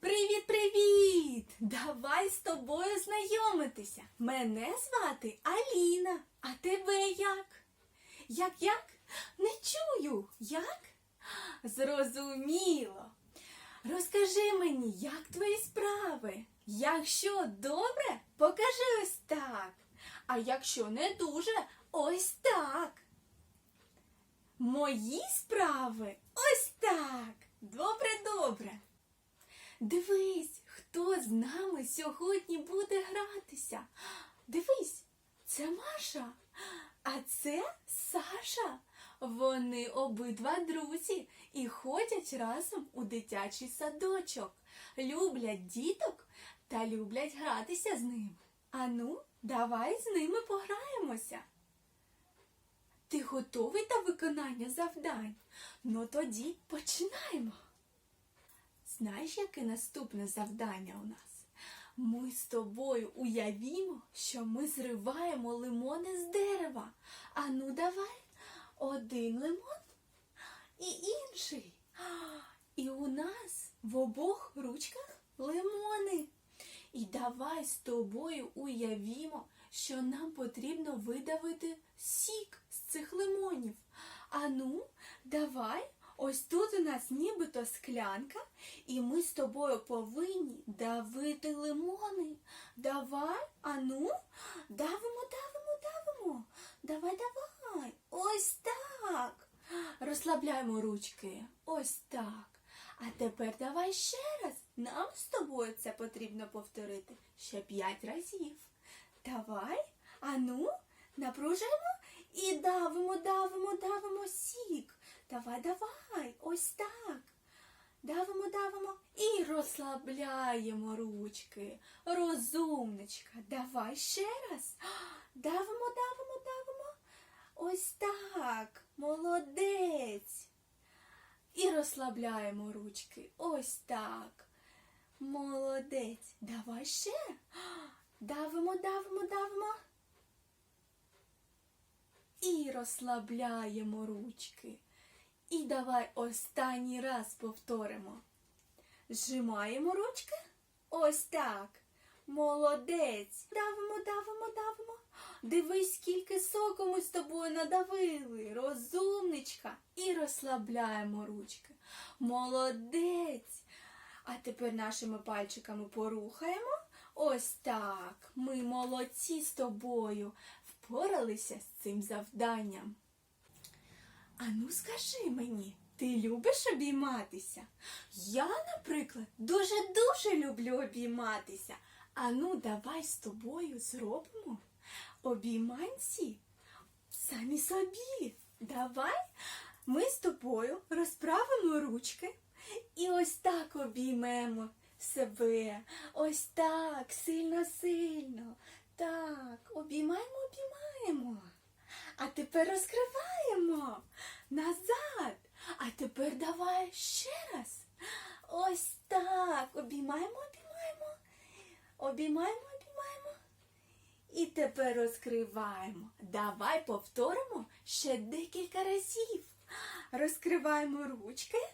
Привіт-привіт! Давай з тобою знайомитися. Мене звати Аліна. А тебе як? Як як? Не чую. Як? Зрозуміло. Розкажи мені, як твої справи? Якщо добре, покажи ось так. А якщо не дуже, ось так. Мої справи ось так. Добре, добре. Дивись, хто з нами сьогодні буде гратися. Дивись, це Маша, а це Саша. Вони обидва друзі і ходять разом у дитячий садочок. Люблять діток та люблять гратися з ними. Ану, давай з ними пограємося. Ти готовий до виконання завдань? Ну тоді починаємо. Знаєш, яке наступне завдання у нас? Ми з тобою уявімо, що ми зриваємо лимони з дерева. Ану, давай один лимон і інший. І у нас в обох ручках лимони. І давай з тобою уявімо, що нам потрібно видавити сік з цих лимонів. Ану, давай. Ось тут у нас нібито склянка, і ми з тобою повинні давити лимони. Давай, ану, давимо, давимо, давимо. Давай, давай. Ось так. Розслабляємо ручки. Ось так. А тепер давай ще раз. Нам з тобою це потрібно повторити ще п'ять разів. Давай, ану, напружуємо і давимо, давимо, давимо сік. Давай, давай, ось так. Давимо, давимо і розслабляємо ручки. Розумничка, давай ще раз. Давимо, давимо, давимо. Ось так. Молодець. І розслабляємо ручки. Ось так. Молодець. Давай ще. Давимо, давимо, давимо. І розслабляємо ручки. І давай останній раз повторимо. Зжимаємо ручки. Ось так. Молодець. Давимо, давимо, давимо. Дивись, скільки соку ми з тобою надавили. Розумничка. І розслабляємо ручки. Молодець. А тепер нашими пальчиками порухаємо. Ось так. Ми молодці з тобою. Впоралися з цим завданням. Ану, скажи мені, ти любиш обійматися? Я, наприклад, дуже-дуже люблю обійматися. Ану, давай з тобою зробимо обійманці самі собі. Давай ми з тобою розправимо ручки і ось так обіймемо себе. Ось так, сильно-сильно. Так, обіймаємо, обіймаємо. А тепер розкриваємо назад. А тепер давай ще раз. Ось так. Обіймаємо, обіймаємо. Обіймаємо, обіймаємо. І тепер розкриваємо. Давай повторимо ще декілька разів. Розкриваємо ручки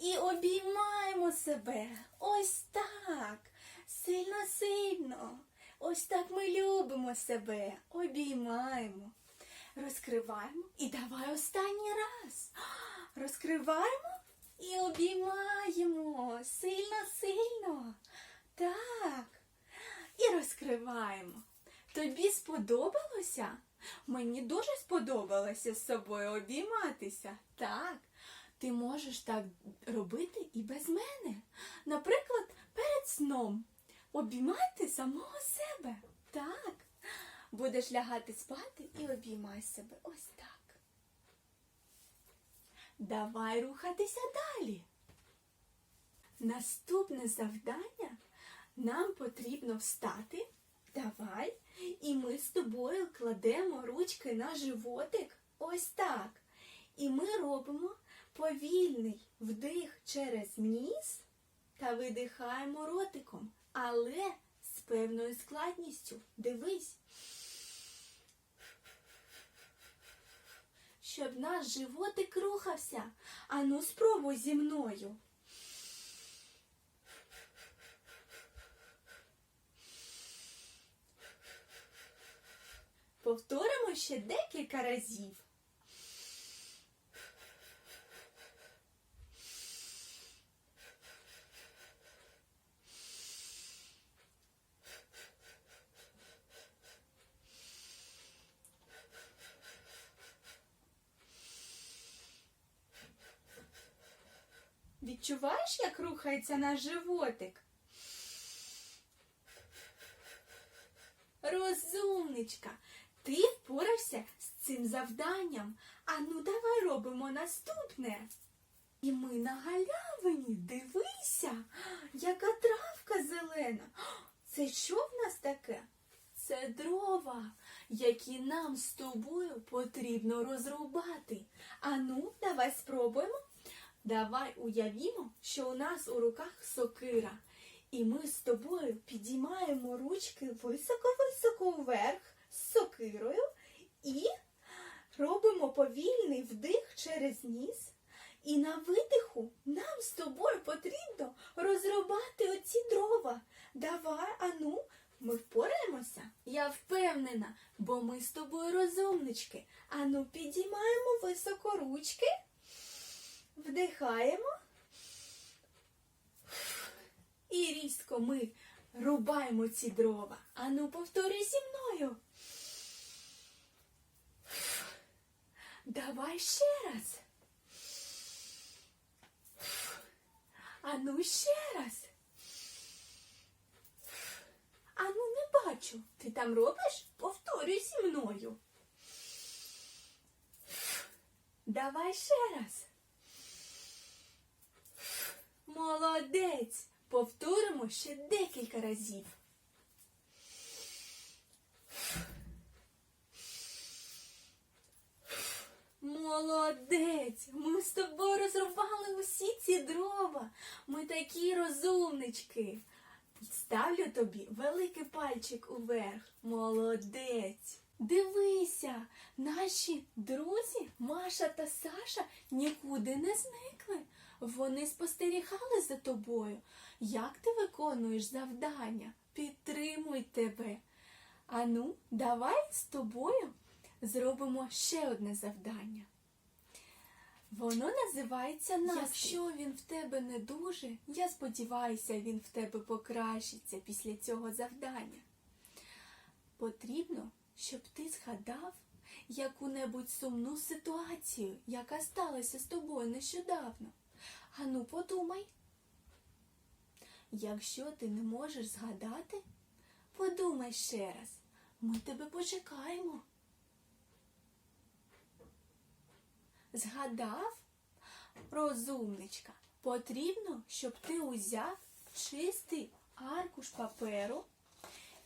і обіймаємо себе. Ось так. Сильно-сильно. Ось так ми любимо себе. Обіймаємо. Розкриваємо і давай останній раз. Розкриваємо і обіймаємо сильно-сильно. Так. І розкриваємо. Тобі сподобалося? Мені дуже сподобалося з собою обійматися. Так. Ти можеш так робити і без мене. Наприклад, перед сном обіймати самого себе. Так. Будеш лягати спати і обіймай себе ось так. Давай рухатися далі. Наступне завдання нам потрібно встати. Давай. І ми з тобою кладемо ручки на животик. Ось так. І ми робимо повільний вдих через ніс та видихаємо ротиком, але з певною складністю. Дивись. щоб наш животик рухався. Ану, спробуй зі мною. Повторимо ще декілька разів. Відчуваєш, як рухається наш животик? Розумничка, ти впорався з цим завданням. А ну давай робимо наступне. І ми на галявині, дивися, яка травка зелена. Це що в нас таке? Це дрова, які нам з тобою потрібно розрубати. А ну, давай спробуємо. Давай уявімо, що у нас у руках сокира. І ми з тобою підіймаємо ручки високо-високо вверх з сокирою і робимо повільний вдих через ніс. І на видиху нам з тобою потрібно розрубати оці дрова. Давай, ану, ми впораємося? Я впевнена, бо ми з тобою розумнички. Ану, підіймаємо високо ручки, вдихаємо. І різко ми рубаємо ці дрова. Ану, повторюй зі мною. Давай ще раз. Ану ще раз. Ану, не бачу. Ти там робиш? Повторюй зі мною. Давай ще раз. Молодець. Повторимо ще декілька разів. Молодець! Ми з тобою розрубали усі ці дрова. Ми такі розумнички. Ставлю тобі великий пальчик уверх. Молодець. Дивися, наші друзі Маша та Саша нікуди не зникли. Вони спостерігали за тобою. Як ти виконуєш завдання? Підтримуй тебе. Ану, давай з тобою зробимо ще одне завдання. Воно називається настрій. Якщо він в тебе не дуже, я сподіваюся, він в тебе покращиться після цього завдання. Потрібно, щоб ти згадав яку-небудь сумну ситуацію, яка сталася з тобою нещодавно. Ану, подумай. Якщо ти не можеш згадати, подумай ще раз. Ми тебе почекаємо. Згадав, розумничка, потрібно, щоб ти узяв чистий аркуш паперу,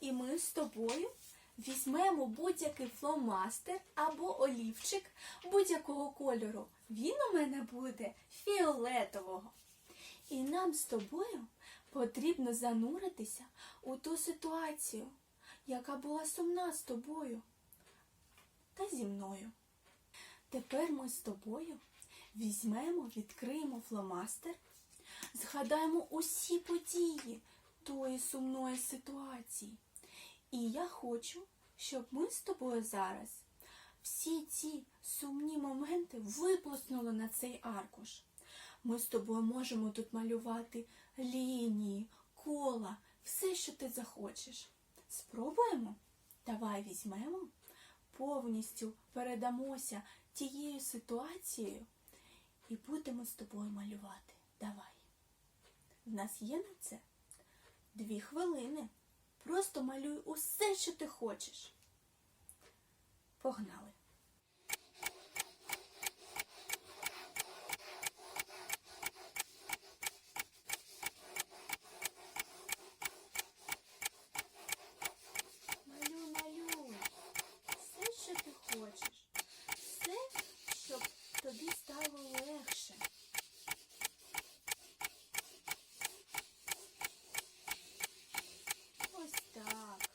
і ми з тобою візьмемо будь-який фломастер або олівчик будь-якого кольору. Він у мене буде фіолетового. І нам з тобою потрібно зануритися у ту ситуацію, яка була сумна з тобою та зі мною. Тепер ми з тобою візьмемо, відкриємо фломастер, згадаємо усі події тої сумної ситуації. І я хочу, щоб ми з тобою зараз всі ці сумні моменти виплеснули на цей аркуш. Ми з тобою можемо тут малювати лінії, кола, все, що ти захочеш. Спробуємо? Давай візьмемо, повністю передамося тією ситуацією і будемо з тобою малювати. Давай. В нас є на це дві хвилини. Просто малюй усе, що ти хочеш. Погнали! Малюй, малюй. Все, що ти хочеш. Все, щоб тобі стало легше. Ось так.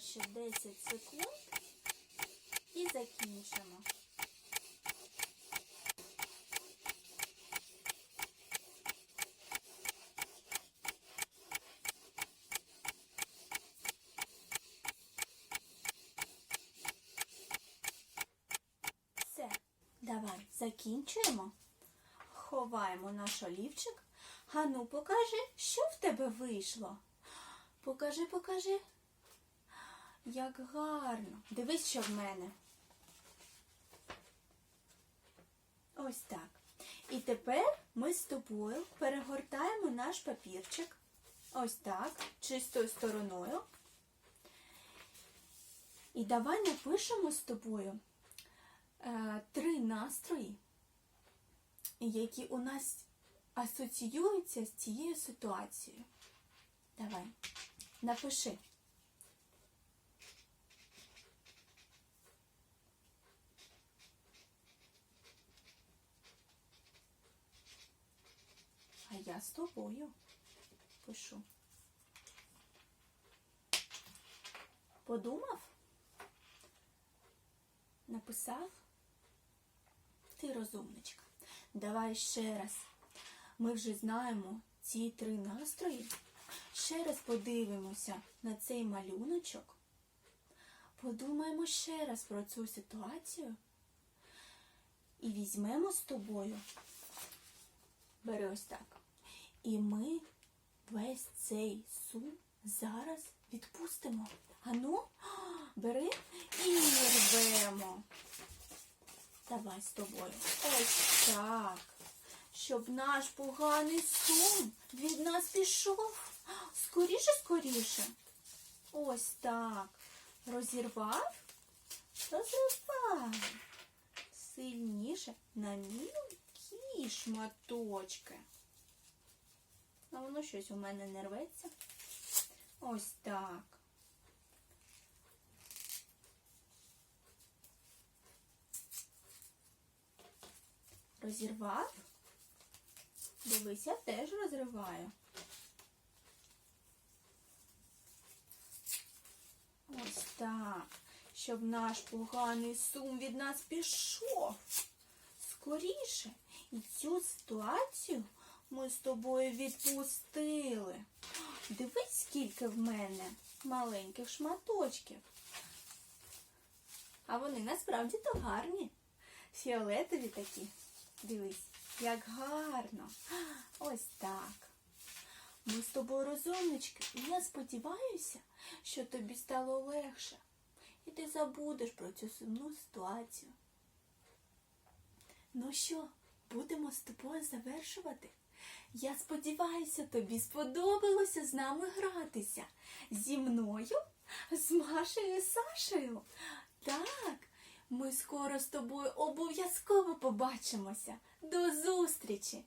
Ще 10 секунд і закінчимо. Все, давай закінчуємо. Ховаємо наш олівчик. Ану, покажи, що в тебе вийшло. Покажи, покажи. Як гарно. Дивись, що в мене. Ось так. І тепер ми з тобою перегортаємо наш папірчик. Ось так, чистою стороною. І давай напишемо з тобою е, три настрої, які у нас асоціюються з цією ситуацією. Давай, напиши. А я з тобою пишу. Подумав? Написав? Ти розумничка. Давай ще раз. Ми вже знаємо ці три настрої. Ще раз подивимося на цей малюночок. Подумаємо ще раз про цю ситуацію. І візьмемо з тобою. Бери ось так. І ми весь цей сум зараз відпустимо. Ану, бери і рвемо. Давай з тобою. Ось так. Щоб наш поганий сум від нас пішов. Скоріше, скоріше. Ось так. Розірвав? Розірвав. Сильніше на мілкі шматочки. А воно щось у мене не рветься. Ось так. Розірвав? Дивись, я теж розриваю. Ось так. Щоб наш поганий сум від нас пішов. Скоріше. І цю ситуацію ми з тобою відпустили. Дивись, скільки в мене маленьких шматочків. А вони насправді то гарні. Фіолетові такі. Дивись, як гарно. Ось так. Ми з тобою розумнички, і я сподіваюся, що тобі стало легше. І ти забудеш про цю сумну ситуацію. Ну що, будемо з тобою завершувати? Я сподіваюся, тобі сподобалося з нами гратися. Зі мною, з Машею Сашею. Так, ми скоро з тобою обов'язково побачимося. До зустрічі!